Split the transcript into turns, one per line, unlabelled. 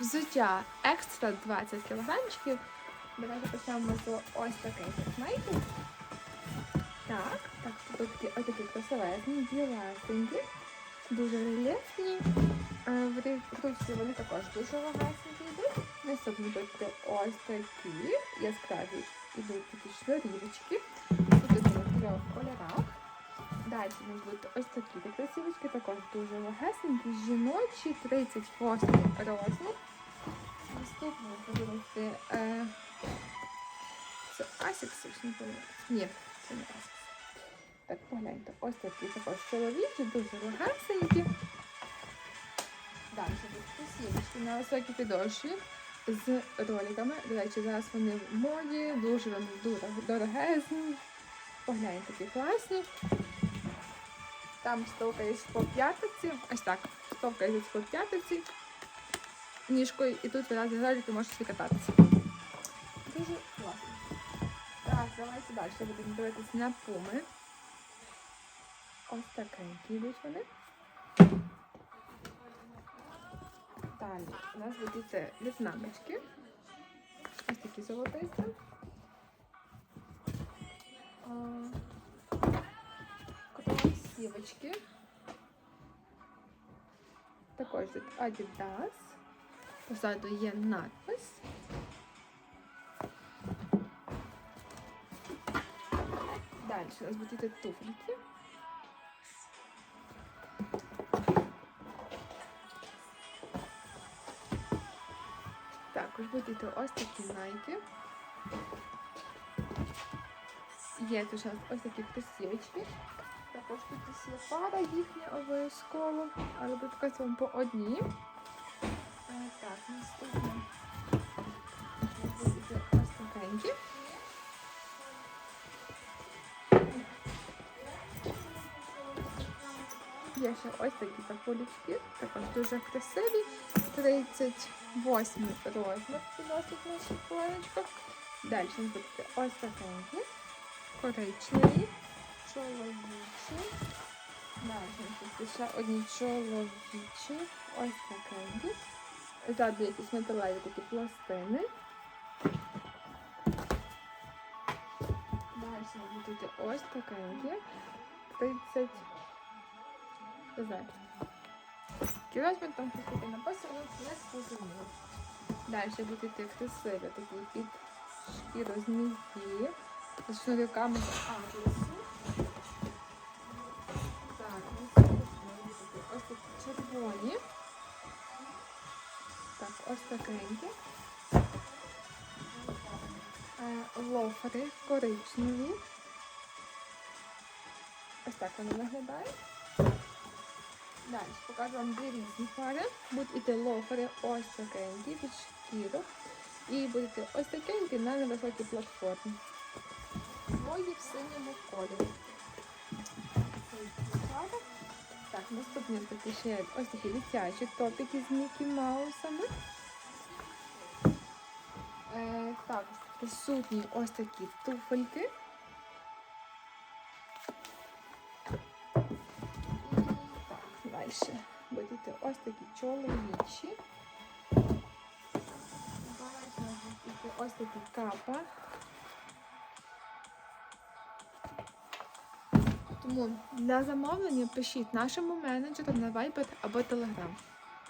Взуття екстра 20 кілограмчиків. Давайте почнемо з ось таких знаєте. Так, так, продукти ось такі красивезні, білесенькі, дуже рельєфні. Е, В рі- вони також дуже легесенькі йдуть. Наступні будуть ось такі яскраві йдуть такі шнурівочки. Тут в трьох кольорах. Далі у нас будуть ось такі красивочки, також дуже легесенькі, жіночі, 38 розмір. Наступні продукти. Е, це Asics, якщо не помиляюсь. Ні, це не Asics. Так, погляньте, ось такі також чоловічі, дуже легесенькі. Далі будуть кросівочки на високій підошві з роликами. До речі, зараз вони в моді, дуже дорогезні. Погляньте, такі класні. Там стовка є по п'ятиці. Ось так. Стовка є по п'ятиці. Ніжкою і тут разом ролики можете собі кататися. Дуже класно. Так, давайте далі будемо дивитися на пуми. Ось такенькі йдуть вони. Далі у нас будуть це в'єтнамочки. Ось такі золотисті. Кросівочки. Також тут Adidas. Позаду є надпис. Далі у нас будуть йти туфельки. Також будуть ось такі найки. Є тут нас ось такі кросівочки. Також тут є пара їхня обов'язково, але тут якось вам по одній. Ось. Є ще ось такі таполічки, також дуже красиві. 38 розмір приносить наша полочка. Далі у нас будуть ось такенькі, коричневі, чоловічі. Далі тут ще одні чоловічі, ось такенькі. Ззаду якісь металеві такі пластини. Будуть ось такенькі. 30 не знаю. Кілометр там щось написано, не зрозуміло. Далі будуть йти красиві такі під шкіру змії. З шнуриками з. Так, ось такі червоні. Так, ось такенькі. Лофери коричневі. Ось так вони виглядають. Далі покажу вам дві різні пари. Будуть іти лофери ось такенькі під шкіру. І будуть ось такенькі на невисокій платформі. Двоє в синьому кольорі. Так, наступні такі ще ось такі дитячі топики з Мікі Маусами. Е, так, присутні ось такі туфельки. Будете ось такі чоловічі. Ось такі капа. Тому для замовлення пишіть нашому менеджеру на Viber або Telegram.